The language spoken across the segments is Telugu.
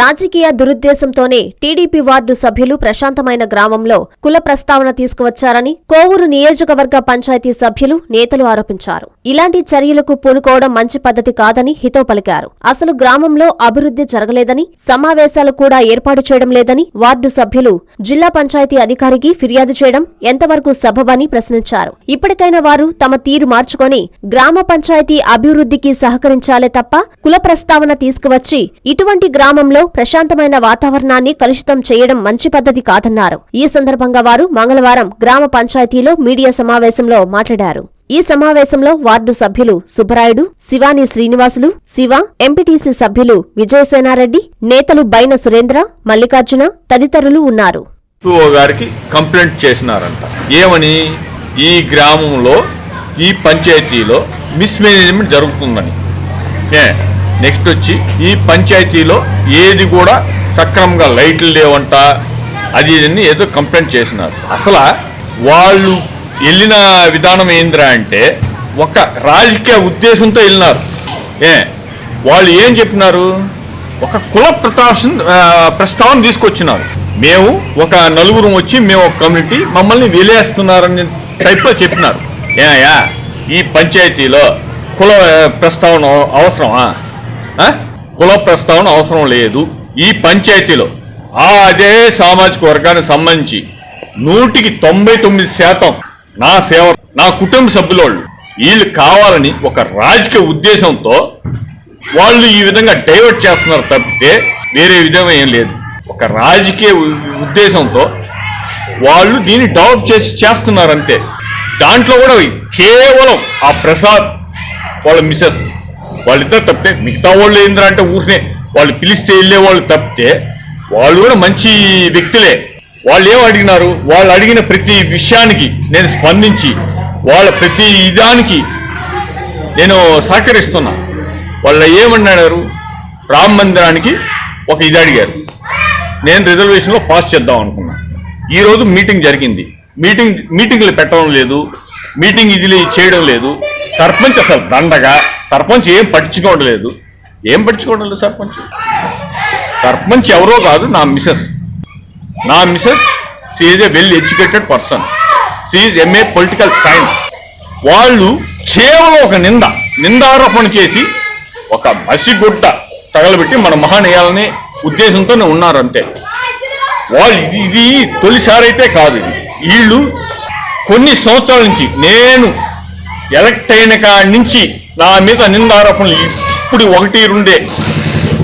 రాజకీయ దురుద్దేశంతోనే టీడీపీ వార్డు సభ్యులు ప్రశాంతమైన గ్రామంలో కుల ప్రస్తావన తీసుకువచ్చారని కోవూరు నియోజకవర్గ పంచాయతీ సభ్యులు నేతలు ఆరోపించారు. ఇలాంటి చర్యలకు పూనుకోవడం మంచి పద్ధతి కాదని హితో పలికారు. అసలు గ్రామంలో అభివృద్ధి జరగలేదని సమావేశాలు కూడా ఏర్పాటు చేయడం లేదని వార్డు సభ్యులు జిల్లా పంచాయతీ అధికారికి ఫిర్యాదు చేయడం ఎంతవరకు సబబని ప్రశ్నించారు. ఇప్పటికైనా వారు తమ తీరు మార్చుకొని గ్రామ పంచాయతీ అభివృద్ధికి సహకరించాలే తప్ప కుల ప్రస్తావన తీసుకువచ్చి ఇటువంటి గ్రామంలో ప్రశాంతమైన వాతావరణాన్ని కలుషితం చేయడం మంచి పద్ధతి కాదన్నారు. ఈ సందర్భంగా వారు మంగళవారం గ్రామ పంచాయతీలో మీడియా సమావేశంలో మాట్లాడారు. ఈ సమావేశంలో వార్డు సభ్యులు సుబ్బరాయుడు శివాని శ్రీనివాసులు శివ ఎంపీటీసీ సభ్యులు విజయసేనారెడ్డి నేతలు బైన సురేంద్ర మల్లికార్జున తదితరులు ఉన్నారు. గారికి కంప్లైంట్ చేసినారంట. ఏమని? ఈ గ్రామంలో ఈ పంచాయతీలో మిస్మేనేజ్మెంట్ జరుగుతుందని. నెక్స్ట్ వచ్చి ఈ పంచాయతీలో ఏది కూడా సక్రమంగా లైట్లు లేవంట అది ఇదని ఏదో కంప్లైంట్ చేసినారు. అసలు వాళ్ళు వెళ్ళిన విధానం ఏందిరా అంటే ఒక రాజకీయ ఉద్దేశంతో వెళ్ళినారు. ఏ వాళ్ళు ఏం చెప్పినారు? ఒక కుల ప్రతాషన్ ప్రస్తావన తీసుకొచ్చినారు. మేము ఒక నలుగురు వచ్చి మేము ఒక కమ్యూనిటీ మమ్మల్ని వెలేస్తున్నారని టైప్లో చెప్పినారు. ఏయా ఈ పంచాయతీలో కుల ప్రస్తావన అవసరమా? కుల ప్రస్తావన అవసరం లేదు. ఈ పంచాయతీలో ఆ అదే సామాజిక వర్గానికి సంబంధించి నూటికి తొంభై తొమ్మిది శాతం నా సేవ నా కుటుంబ సభ్యులోళ్ళు వీళ్ళు కావాలని ఒక రాజకీయ ఉద్దేశంతో వాళ్ళు ఈ విధంగా డైవర్ట్ చేస్తున్నారు తప్పితే వేరే విధంగా ఏం లేదు. ఒక రాజకీయ ఉద్దేశంతో వాళ్ళు దీన్ని డెవలప్ చేసి చేస్తున్నారు అంతే. దాంట్లో కూడా కేవలం ఆ ప్రసాద్ వాళ్ళ మిసెస్ వాళ్ళిద్దరు తప్పితే మిగతా వాళ్ళు ఏంద్రా అంటే ఊరినే వాళ్ళు పిలిస్తే వెళ్ళే వాళ్ళు తప్పితే వాళ్ళు కూడా మంచి వ్యక్తులే. వాళ్ళు ఏం అడిగినారు? వాళ్ళు అడిగిన ప్రతి విషయానికి నేను స్పందించి వాళ్ళ ప్రతి ఇదానికి నేను సహకరిస్తున్నా. వాళ్ళు ఏమన్నారు రామ మందిరానికి ఒక ఇది అడిగారు. నేను రిజర్వేషన్లో పాస్ చేద్దాం అనుకున్నా. ఈరోజు మీటింగ్ జరిగింది. మీటింగ్ మీటింగ్లు పెట్టడం లేదు. మీటింగ్ ఇది చేయడం లేదు. సర్పంచ్ అసలు దండగా సర్పంచ్ ఏం పట్టించుకోవడం లేదు ఏం పట్టించుకోవడం లేదు సర్పంచ్? సర్పంచ్ ఎవరో కాదు నా మిసెస్ నా Mrs she a well educated person she MA political science వాళ్ళు కేవలం ఒక నింద నిందారోపణ చేసి ఒక మసిగుడ్డ తగలబెట్టి మన మహానీయాలనే ఉద్దేశంతోనే ఉన్నారంతే. వాళ్ళు ఇది ఇది కాదు ఇది. వీళ్ళు కొన్ని సంవత్సరాల నుంచి నేను ఎలక్ట్ అయిన కాడి నుంచి నా మీద నిందారోపణలు ఇప్పుడు ఒకటి రెండే.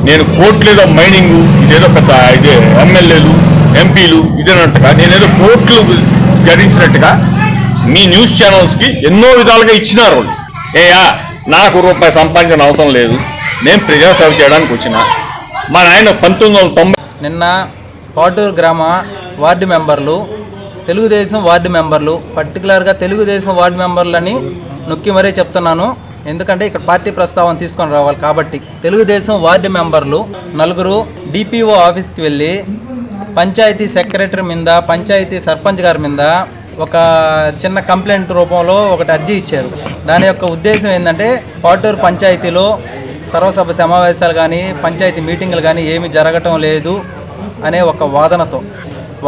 నేను కోట్లేదో మైనింగ్ ఇదేదో పెద్ద ఇదే ఎమ్మెల్యేలు ఎంపీలు ఇదేనట్టుగా నేనేదో కోర్టులు గడించినట్టుగా మీ న్యూస్ ఛానల్స్కి ఎన్నో విధాలుగా ఇచ్చినారు ఏయా నాకు రూపాయి సంపాదించిన అవసరం లేదు. నేను ప్రజాసేవ చేయడానికి వచ్చిన. మా నాయన పంతొమ్మిది వందల తొంభై నిన్న పాటూరు గ్రామ వార్డు మెంబర్లు తెలుగుదేశం వార్డు మెంబర్లు పర్టికులర్గా తెలుగుదేశం వార్డు మెంబర్లని నొక్కి మరీ చెప్తున్నాను. ఎందుకంటే ఇక్కడ పార్టీ ప్రస్తావన తీసుకొని రావాలి కాబట్టి. తెలుగుదేశం వార్డు మెంబర్లు నలుగురు డిపిఓ ఆఫీస్కి వెళ్ళి పంచాయతీ సెక్రటరీ మీద పంచాయతీ సర్పంచ్ గారి మీద ఒక చిన్న కంప్లైంట్ రూపంలో ఒకటి అర్జీ ఇచ్చారు. దాని యొక్క ఉద్దేశం ఏంటంటే పాటూరు పంచాయతీలో సర్వసభ సమావేశాలు కానీ పంచాయతీ మీటింగులు కానీ ఏమీ జరగటం లేదు అనే ఒక వాదనతో.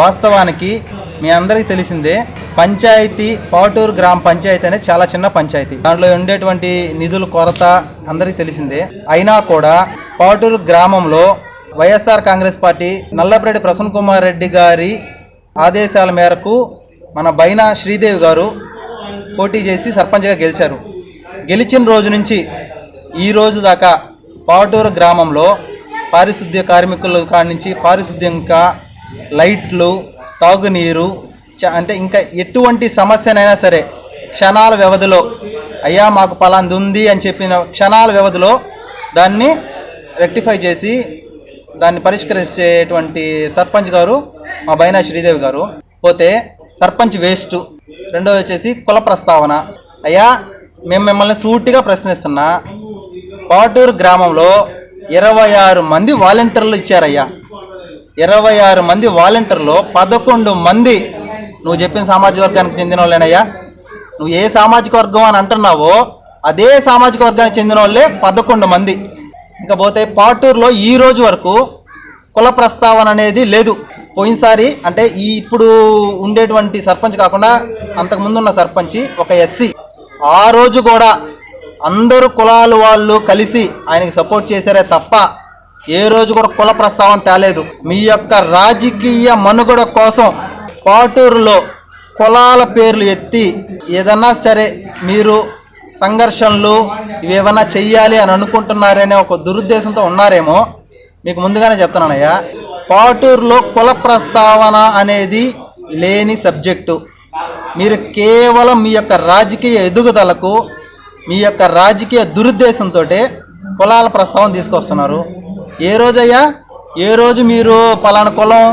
వాస్తవానికి మీ అందరికీ తెలిసిందే పంచాయతీ పాటూరు గ్రామ పంచాయతీ అనేది చాలా చిన్న పంచాయతీ. దాంట్లో ఉండేటువంటి నిధుల కొరత అందరికీ తెలిసిందే. అయినా కూడా పాటూరు గ్రామంలో YSR Congress party Nallapareddy Prasanna Kumar Reddy గారి ఆదేశాల మేరకు మన బైనా శ్రీదేవి గారు పోటీ చేసి సర్పంచ్గా గెలిచారు. గెలిచిన రోజు నుంచి ఈ రోజు దాకా పాటూరు గ్రామంలో పారిశుద్ధ్య కార్మికుల కాడి నుంచి పారిశుద్ధ్యంగా లైట్లు తాగునీరు అంటే ఇంకా ఎటువంటి సమస్యనైనా సరే క్షణాల వ్యవధిలో అయ్యా మాకు పలాంది ఉంది అని చెప్పిన క్షణాల వ్యవధిలో దాన్ని రెక్టిఫై చేసి దాన్ని పరిష్కరించేటువంటి సర్పంచ్ గారు మా బైనా శ్రీదేవి గారు. పోతే సర్పంచ్ వేస్ట్. రెండోది వచ్చేసి కుల ప్రస్తావన. అయ్యా మేము మిమ్మల్ని సూటిగా ప్రశ్నిస్తున్నా పాటూరు గ్రామంలో ఇరవై ఆరు మంది వాలంటీర్లు ఇచ్చారయ్యా. ఇరవై ఆరు మంది వాలంటీర్లో పదకొండు మంది నువ్వు చెప్పిన సామాజిక వర్గానికి చెందిన వాళ్ళేనయ్యా నువ్వు ఏ సామాజిక వర్గం అని అంటున్నావో అదే సామాజిక వర్గానికి చెందిన వాళ్ళే పదకొండు మంది. ఇంకా పోతే పాటూరులో ఈ రోజు వరకు కుల ప్రస్తావన అనేది లేదు. పోయినసారి అంటే ఈ ఇప్పుడు ఉండేటువంటి సర్పంచ్ కాకుండా అంతకుముందున్న సర్పంచ్ ఒక ఎస్సీ. ఆ రోజు కూడా అందరూ కులాలు వాళ్ళు కలిసి ఆయనకి సపోర్ట్ చేశారే తప్ప ఏ రోజు కూడా కుల ప్రస్తావన తేలేదు. మీ యొక్క రాజకీయ మనుగడ కోసం పాటూరులో కులాల పేర్లు ఎత్తి ఏదన్నా సరే మీరు సంఘర్షణలు ఇవేమన్నా చెయ్యాలి అని అనుకుంటున్నారనే ఒక దురుద్దేశంతో ఉన్నారేమో మీకు ముందుగానే చెప్తున్నానయ్యా. పాటూరులో కుల ప్రస్తావన అనేది లేని సబ్జెక్టు. మీరు కేవలం మీ యొక్క రాజకీయ ఎదుగుదలకు మీ యొక్క రాజకీయ దురుద్దేశంతో కులాల ప్రస్తావన తీసుకొస్తున్నారు. ఏ రోజయ్యా? ఏ రోజు మీరు పలానా కులం